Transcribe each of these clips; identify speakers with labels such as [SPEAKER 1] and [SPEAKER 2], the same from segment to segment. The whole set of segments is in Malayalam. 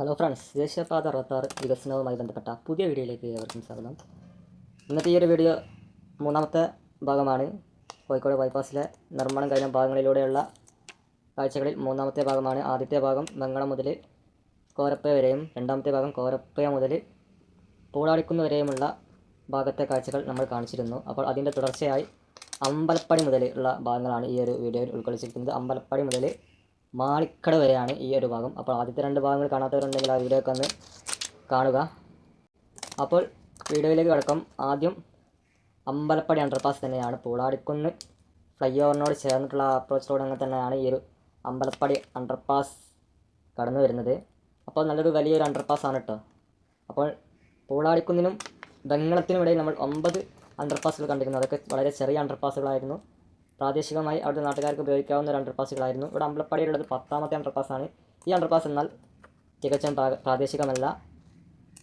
[SPEAKER 1] ഹലോ ഫ്രണ്ട്സ് ദേശീയപാത അറുപത്താറ് വികസനവുമായി ബന്ധപ്പെട്ട പുതിയ വീഡിയോയിലേക്ക് ഏവർക്കും സ്വാഗതം. ഇന്നത്തെ ഈ ഒരു വീഡിയോ മൂന്നാമത്തെ ഭാഗമാണ്. കോഴിക്കോട് ബൈപ്പാസിലെ നിർമ്മാണം കഴിഞ്ഞ ഭാഗങ്ങളിലൂടെയുള്ള കാഴ്ചകളിൽ മൂന്നാമത്തെ ഭാഗമാണ്. ആദ്യത്തെ ഭാഗം വെങ്ങളം മുതൽ കോരപ്പയ വരെയും രണ്ടാമത്തെ ഭാഗം കോരപ്പയ മുതൽ പൂളാടിക്കുന്ന വരെയുമുള്ള ഭാഗത്തെ കാഴ്ചകൾ നമ്മൾ കാണിച്ചിരുന്നു. അപ്പോൾ അതിന്റെ തുടർച്ചയായി അമ്പലപ്പടി മുതൽ ഉള്ള ഭാഗങ്ങളാണ് ഈ ഒരു വീഡിയോയിൽ ഉൾക്കൊള്ളിച്ചിരിക്കുന്നത്. അമ്പലപ്പടി മുതൽ മാളിക്കട വരെയാണ് ഈ ഒരു ഭാഗം. അപ്പോൾ ആദ്യത്തെ രണ്ട് ഭാഗങ്ങൾ കാണാത്തവരുണ്ടെങ്കിൽ ആ വീഡിയോ ഒക്കെ ഒന്ന് കാണുക. അപ്പോൾ വീഡിയോയിലേക്ക് കിടക്കും. ആദ്യം അമ്പലപ്പടി അണ്ടർപാസ് തന്നെയാണ്. പൂളാടിക്കുന്ന് ഫ്ലൈ ഓവറിനോട് ചേർന്നിട്ടുള്ള അപ്രോച്ച് റോഡ് അങ്ങനെ തന്നെയാണ് ഈ ഒരു അമ്പലപ്പടി അണ്ടർപാസ് കടന്നു വരുന്നത്. അപ്പോൾ നല്ലൊരു വലിയൊരു അണ്ടർപാസ് ആണ് കേട്ടോ അപ്പോൾ പൂളാടിക്കുന്നിനും ബംഗളത്തിനും ഇടയിൽ നമ്മൾ ഒമ്പത് അണ്ടർപാസുകൾ കണ്ടിരുന്നു. അതൊക്കെ വളരെ ചെറിയ അണ്ടർപാസുകളായിരുന്നു പ്രാദേശികമായി അവിടുത്തെ നാട്ടുകാർക്ക് ഉപയോഗിക്കാവുന്ന ഒരു അണ്ടർപാസുകളായിരുന്നു ഇവിടെ അമ്പലപ്പടിയിലുള്ളത് പത്താമത്തെ അണ്ടർപാസാണ് ഈ അണ്ടർപാസ് എന്നാൽ തികച്ചും പ്രാ- പ്രാദേശികമല്ല.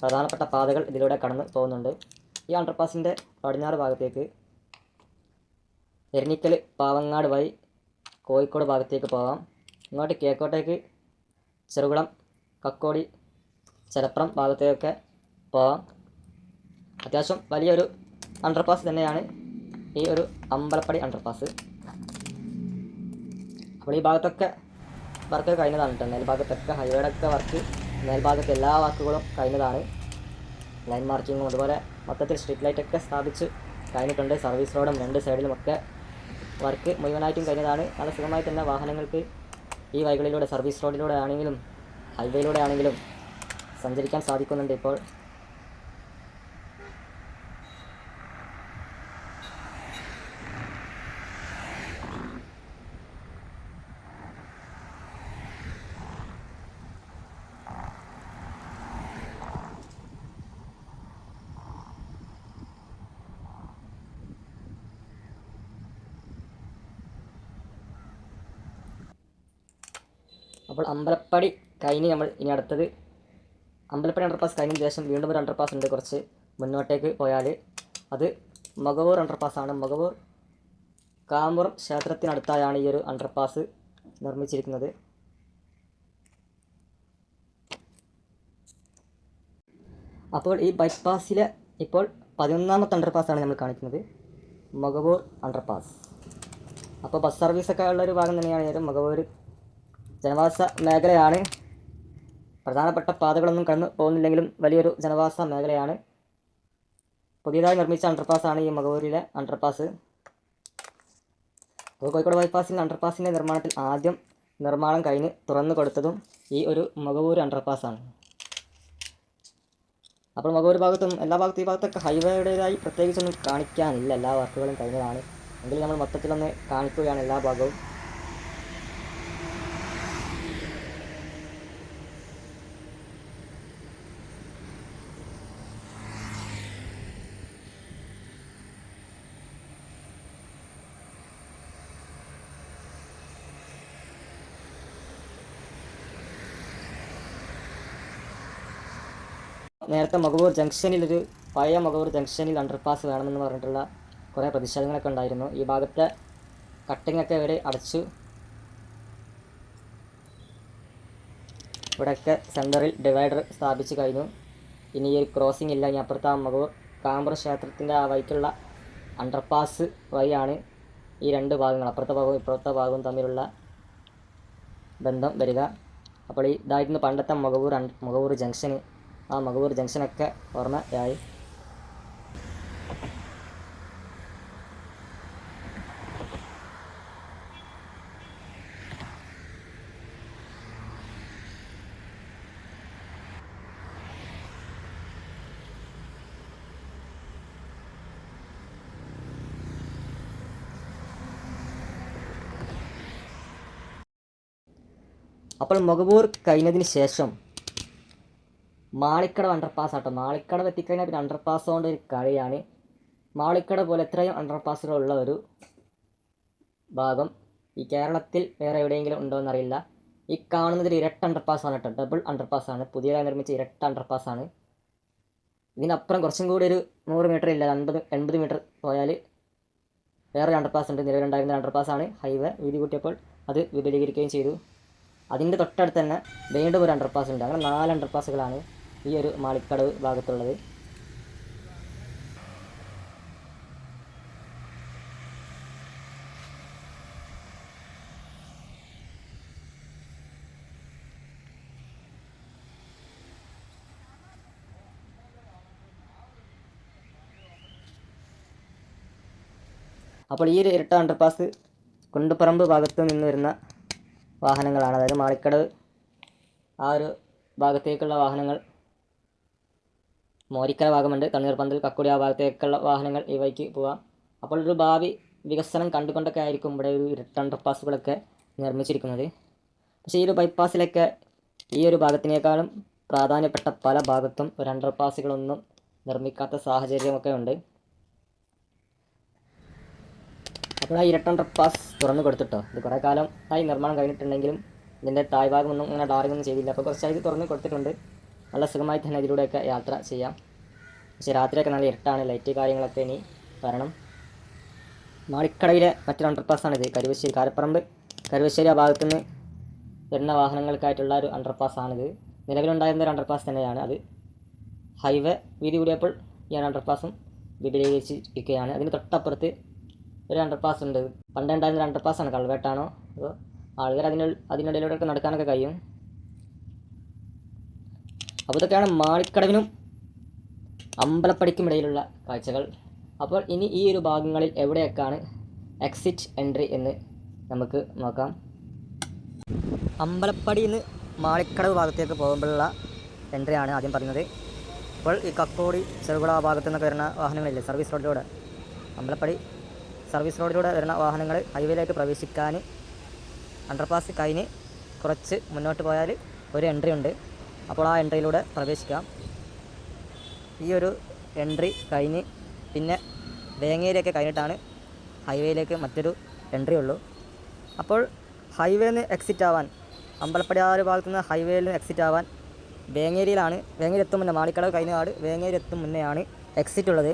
[SPEAKER 1] പ്രധാനപ്പെട്ട പാതകൾ ഇതിലൂടെ കടന്നു പോകുന്നുണ്ട്. ഈ അണ്ടർപാസിന്റെ പടിഞ്ഞാറ് ഭാഗത്തേക്ക് എരണിക്കൽ പാവങ്ങാട് വഴി കോഴിക്കോട് ഭാഗത്തേക്ക് പോകാം. ഇങ്ങോട്ട് കേക്കോട്ടേക്ക് ചെറുകുളം കക്കോടി ചെലപ്പുറം ഭാഗത്തേക്കൊക്കെ പോകാം. അത്യാവശ്യം വലിയൊരു അണ്ടർപാസ് തന്നെയാണ്. ഈ ഒരു അമ്പലപ്പടി അണ്ടർപാസ് അപ്പോൾ ഈ ഭാഗത്തൊക്കെ വർക്ക് കഴിഞ്ഞതാണ് കേട്ടോ. മേൽഭാഗത്തൊക്കെ ഹൈവേടൊക്കെ വർക്ക് മേൽഭാഗത്ത് എല്ലാ വർക്കുകളും കഴിഞ്ഞതാണ്. ലൈൻ മാർക്കിങ്ങും അതുപോലെ മൊത്തത്തിൽ സ്ട്രീറ്റ് ലൈറ്റൊക്കെ സ്ഥാപിച്ച് കഴിഞ്ഞിട്ടുണ്ട്. സർവീസ് റോഡും രണ്ട് സൈഡിലുമൊക്കെ വർക്ക് മുഴുവനായിട്ടും കഴിഞ്ഞതാണ്. നല്ല സുഖമായി തന്നെ വാഹനങ്ങൾക്ക് ഈ വഴികളിലൂടെ സർവീസ് റോഡിലൂടെ ആണെങ്കിലും ഹൈവേയിലൂടെ ആണെങ്കിലും സഞ്ചരിക്കാൻ സാധിക്കുന്നുണ്ട് ഇപ്പോൾ. അപ്പോൾ അമ്പലപ്പടി കഴിഞ്ഞ് നമ്മൾ ഇനി അടുത്തത് അമ്പലപ്പടി അണ്ടർപാസ് കഴിഞ്ഞ ശേഷം വീണ്ടും ഒരു അണ്ടർപാസ് ഉണ്ട് കുറച്ച് മുന്നോട്ടേക്ക് പോയാൽ അത് മകവൂർ അണ്ടർപാസ് ആണ്. മകവൂർ കാമ്പുറം ക്ഷേത്രത്തിനടുത്തായാണ് ഈ ഒരു അണ്ടർപാസ് നിർമ്മിച്ചിരിക്കുന്നത്. അപ്പോൾ ഈ ബൈപ്പാസിലെ ഇപ്പോൾ പതിനൊന്നാമത്തെ അണ്ടർപാസ്സാണ് നമ്മൾ കാണിക്കുന്നത്. മകവൂർ അണ്ടർപാസ് അപ്പോൾ ബസ് സർവീസൊക്കെ ഉള്ളൊരു ഭാഗം തന്നെയാണ്. മകവൂർ ജനവാസ മേഖലയാണ്. പ്രധാനപ്പെട്ട പാതകളൊന്നും കടന്നു പോകുന്നില്ലെങ്കിലും വലിയൊരു ജനവാസ മേഖലയാണ്. പുതിയതായി നിർമ്മിച്ച അണ്ടർപാസാണ് ഈ മകവൂരിലെ അണ്ടർപാസ് അപ്പോൾ കോഴിക്കോട് ബൈപ്പാസിന്റെ അണ്ടർപാസിന്റെ നിർമ്മാണത്തിൽ ആദ്യം നിർമ്മാണം കഴിഞ്ഞ് തുറന്നു കൊടുത്തതും ഈ ഒരു മകവൂർ അണ്ടർപാസാണ് അപ്പോൾ മകവൂർ ഭാഗത്തും എല്ലാ ഭാഗത്തും ഈ ഭാഗത്തൊക്കെ ഹൈവേയുടേതായി പ്രത്യേകിച്ചൊന്നും കാണിക്കാനില്ല. എല്ലാ വർക്കുകളും കഴിഞ്ഞതാണ്. എങ്കിലും നമ്മൾ മൊത്തത്തിലൊന്ന് കാണിക്കുകയാണ് എല്ലാ ഭാഗവും. നേരത്തെ മകവൂർ ജംഗ്ഷനിൽ ഒരു പഴയ മകവൂർ ജംഗ്ഷനിൽ അണ്ടർപാസ് വേണമെന്ന് പറഞ്ഞിട്ടുള്ള കുറേ പ്രതിഷേധങ്ങളൊക്കെ ഉണ്ടായിരുന്നു. ഈ ഭാഗത്തെ കട്ടിംഗ് ഒക്കെ ഇവർ അടച്ചു. ഇവിടെയൊക്കെ സെന്ററിൽ ഡിവൈഡർ സ്ഥാപിച്ചു കഴിഞ്ഞു. ഇനി ഈ ക്രോസിംഗ് ഇല്ല. ഇനി അപ്പുറത്തെ ആ മകവൂർ കാമ്പർ ക്ഷേത്രത്തിന്റെ ആ വഴിക്കുള്ള അണ്ടർപാസ് വഴിയാണ് ഈ രണ്ട് ഭാഗങ്ങൾ അപ്പുറത്തെ ഭാഗവും ഇപ്പുറത്തെ ഭാഗവും തമ്മിലുള്ള ബന്ധം വരിക. അപ്പോൾ ഇതായിരുന്നു പണ്ടത്തെ മുഖവൂർ മകവൂർ ജംഗ്ഷന്. ആ മകവൂർ ജംഗ്ഷനൊക്കെ ഓർമ്മയായി. അപ്പോൾ മകവൂർ കഴിഞ്ഞതിന് ശേഷം മാളിക്കട അണ്ടർപാസ് ആട്ടോ. മാളിക്കട എത്തിക്കഴിഞ്ഞാൽ പിന്നെ അണ്ടർപാസ് കൊണ്ട് ഒരു കളിയാണ്. മാളിക്കട പോലെ എത്രയും അണ്ടർപാസുകൾ ഉള്ള ഒരു ഭാഗം ഈ കേരളത്തിൽ വേറെ എവിടെയെങ്കിലും ഉണ്ടോ എന്നറിയില്ല. ഈ കാണുന്നതിൽ ഇരട്ട അണ്ടർപാസ് ആണ് കേട്ടോ. ഡബിൾ അണ്ടർപാസ് ആണ്. പുതിയതായി നിർമ്മിച്ച ഇരട്ട അണ്ടർപാസ് ആണ്. ഇതിനപ്പുറം കുറച്ചും കൂടി ഒരു നൂറ് മീറ്റർ ഇല്ല അൻപത് എൺപത് മീറ്റർ പോയാൽ വേറെ അണ്ടർപാസ് ഉണ്ട്. നിലവിലുണ്ടായിരുന്ന അണ്ടർപാസ് ആണ്. ഹൈവേ വീതി കൂട്ടിയപ്പോൾ അത് വിപുലീകരിക്കുകയും ചെയ്തു. അതിന്റെ തൊട്ടടുത്ത് തന്നെ വീണ്ടും ഒരു അണ്ടർപാസ് ഉണ്ട്. അങ്ങനെ നാല് അണ്ടർപാസുകളാണ് ഈ ഒരു മാളിക്കടവ് ഭാഗത്തുള്ളത്. അപ്പോൾ ഈ ഒരു ഇരട്ട അണ്ടർപാസ് കുണ്ടുപറമ്പ് ഭാഗത്ത് നിന്ന് വരുന്ന വാഹനങ്ങളാണ്. അതായത് മാളിക്കടവ് ആ ഒരു ഭാഗത്തേക്കുള്ള വാഹനങ്ങൾ മോരിക്കര ഭാഗമുണ്ട്. തണ്ണീർപ്പന്തൽ കക്കുടി ആ ഭാഗത്തേക്കുള്ള വാഹനങ്ങൾ ഇവയ്ക്ക് പോവാം. അപ്പോൾ ഒരു ഭാവി വികസനം കണ്ടുകൊണ്ടൊക്കെ ആയിരിക്കും ഇവിടെ ഒരു ഇരട്ട അണ്ടർപാസുകളൊക്കെ നിർമ്മിച്ചിരിക്കുന്നത്. പക്ഷേ ഈ ഒരു ബൈപ്പാസിലൊക്കെ ഈ ഒരു ഭാഗത്തിനേക്കാളും പ്രാധാന്യപ്പെട്ട പല ഭാഗത്തും ഒരു അണ്ടർപാസുകളൊന്നും നിർമ്മിക്കാത്ത സാഹചര്യമൊക്കെ ഉണ്ട്. അപ്പോൾ ആ ഇരട്ട അണ്ടർപാസ് തുറന്നു കൊടുത്തിട്ടോ? ഇത് കുറേ കാലം ആയി നിർമ്മാണം കഴിഞ്ഞിട്ടുണ്ടെങ്കിലും ഇതിന്റെ തായ്ഭാഗമൊന്നും ഇങ്ങനെ ടാറിംഗ് ഒന്നും ചെയ്തില്ല. അപ്പോൾ കുറച്ചായി തുറന്ന് കൊടുത്തിട്ടുണ്ട്. നല്ല സുഖമായി തന്നെ ഇതിലൂടെയൊക്കെ യാത്ര ചെയ്യാം. പക്ഷേ രാത്രിയൊക്കെ നല്ല ഇരുട്ടാണ് ലൈറ്റ് കാര്യങ്ങളൊക്കെ ഇനി വരണം. മാളിക്കടയിലെ മറ്റൊരു അണ്ടർപാസ്സാണിത് കരുവശ്ശേരി കാരപ്പറമ്പ്. കരുവശ്ശേരി ആ ഭാഗത്തുനിന്ന് വരുന്ന വാഹനങ്ങൾക്കായിട്ടുള്ള ഒരു അണ്ടർപാസ്സാണിത് നിലവിലുണ്ടായിരുന്ന ഒരു അണ്ടർപാസ് തന്നെയാണ് അത്. ഹൈവേ വീതി കൂടിയപ്പോൾ ഈ അണ്ടർപാസും വിപുലീകരിച്ചിരിക്കുകയാണ്. അതിന് തൊട്ടപ്പുറത്ത് ഒരു അണ്ടർപാസ് ഉണ്ട്. പണ്ട് ഉണ്ടായിരുന്ന ഒരു അണ്ടർപാസ്സാണ് കൾവേട്ടാണോ? അപ്പോൾ ആളുകൾ അതിന് അതിനിടയിലൂടെയൊക്കെ നടക്കാനൊക്കെ കഴിയും. അപ്പോൾ ഇതൊക്കെയാണ് മാളിക്കടവിനും അമ്പലപ്പടിക്കും ഇടയിലുള്ള കാഴ്ചകൾ. അപ്പോൾ ഇനി ഈ ഒരു ഭാഗങ്ങളിൽ എവിടെയൊക്കെയാണ് എക്സിറ്റ് എൻട്രി എന്ന് നമുക്ക് നോക്കാം. അമ്പലപ്പടിയിൽ നിന്ന് മാളിക്കടവ് ഭാഗത്തേക്ക് പോകുമ്പോഴുള്ള എൻട്രിയാണ് ആദ്യം പറഞ്ഞത് ഇപ്പോൾ ഈ കക്കോടി ചെറുകുള ആ ഭാഗത്തു നിന്നൊക്കെ വരുന്ന വാഹനങ്ങളില്ലേ സർവീസ് റോഡിലൂടെ അമ്പലപ്പടി സർവീസ് റോഡിലൂടെ വരുന്ന വാഹനങ്ങൾ ഹൈവേയിലേക്ക് പ്രവേശിക്കാൻ അണ്ടർപാസ് കഴിഞ്ഞ് കുറച്ച് മുന്നോട്ട് പോയാൽ ഒരു എൻട്രി ഉണ്ട്. അപ്പോൾ ആ എൻട്രിയിലൂടെ പ്രവേശിക്കാം. ഈ ഒരു എൻട്രി കഴിഞ്ഞ് പിന്നെ വേങ്ങയിലേക്ക് കഴിഞ്ഞിട്ടാണ് ഹൈവേയിലേക്ക് മറ്റൊരു എൻട്രി ഉള്ളൂ. അപ്പോൾ ഹൈവേയിൽ നിന്ന് എക്സിറ്റ് ആവാൻ അമ്പലപ്പടി ആറ് ഒരു ഭാഗത്തു നിന്ന് ഹൈവേയിൽ നിന്ന് എക്സിറ്റ് ആവാൻ വേങ്ങേരിയിലാണ് വേങ്ങേരി എത്തും മുന്നേ മാളിക്കടവ് കഴിഞ്ഞാട് വേങ്ങേരി എത്തും മുന്നെയാണ് എക്സിറ്റ് ഉള്ളത്.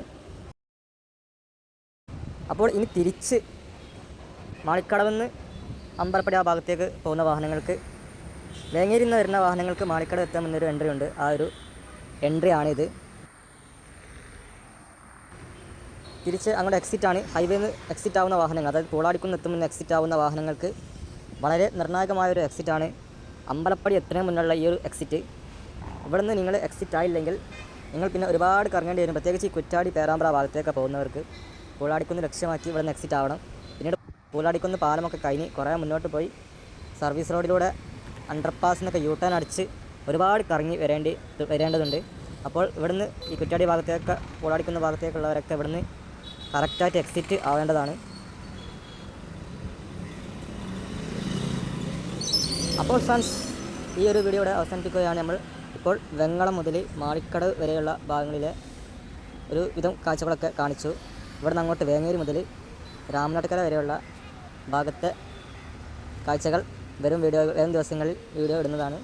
[SPEAKER 1] അപ്പോൾ ഇനി തിരിച്ച് മാളിക്കടവെന്ന് അമ്പലപ്പടി ആ ഭാഗത്തേക്ക് പോകുന്ന വാഹനങ്ങൾക്ക് വേങ്ങേരിയിൽ നിന്ന് വരുന്ന വാഹനങ്ങൾക്ക് മാളിക്കട എത്താം എന്നൊരു എൻട്രി ഉണ്ട്. ആ ഒരു എൻട്രി ആണിത്. തിരിച്ച് അങ്ങോട്ട് എക്സിറ്റ് ആണ്. ഹൈവേയിൽ നിന്ന് എക്സിറ്റ് ആവുന്ന വാഹനങ്ങൾ അതായത് പൂളാടിക്കുന്ന് എത്തുമെന്ന് എക്സിറ്റ് ആവുന്ന വാഹനങ്ങൾക്ക് വളരെ നിർണായകമായ ഒരു എക്സിറ്റ് ആണ്. അമ്പലപ്പടി എത്തുന്നതിന് മുന്നുള്ള ഈ ഒരു എക്സിറ്റ് ഇവിടുന്ന് നിങ്ങൾ എക്സിറ്റ് ആയില്ലെങ്കിൽ നിങ്ങൾ പിന്നെ ഒരുപാട് കറങ്ങേണ്ടി വരും. പ്രത്യേകിച്ച് ഈ കുറ്റാടി പേരാമ്പ്ര ഭാഗത്തേക്ക് പോകുന്നവർക്ക്. പൂളാടിക്കുന്ന് ലക്ഷ്യമാക്കി ഇവിടെ നിന്ന് എക്സിറ്റ് ആവണം. പിന്നീട് പൂളാടിക്കുന്ന് പാലമൊക്കെ കഴിഞ്ഞ് കുറേ മുന്നോട്ട് പോയി സർവീസ് റോഡിലൂടെ അണ്ടർപാസിനൊക്കെ യൂ ടേൺ അടിച്ച് ഒരുപാട് കറങ്ങി വരേണ്ടി വരേണ്ടതുണ്ട്. അപ്പോൾ ഇവിടുന്ന് ഈ കുറ്റാടി ഭാഗത്തേക്ക് ഓടാടിക്കുന്ന ഭാഗത്തേക്കുള്ളവരൊക്കെ ഇവിടുന്ന് കറക്റ്റായിട്ട് എക്സിറ്റ് ആവേണ്ടതാണ്. അപ്പോൾ ഫ്രണ്ട്സ് ഈ ഒരു വീഡിയോ ഇവിടെ അവസാനിപ്പിക്കുകയാണ് നമ്മൾ. ഇപ്പോൾ വെങ്ങളം മുതൽ മാളിക്കടവ് വരെയുള്ള ഭാഗങ്ങളിലെ ഒരു വിധം കാഴ്ചകളൊക്കെ കാണിച്ചു. ഇവിടെ നിന്ന് അങ്ങോട്ട് വേങ്ങേരി മുതൽ രാമനാട്ടുകര വരെയുള്ള ഭാഗത്തെ കാഴ്ചകൾ വരും വീഡിയോ വരും ദിവസങ്ങളിൽ വീഡിയോ ഇടുന്നതാണ്.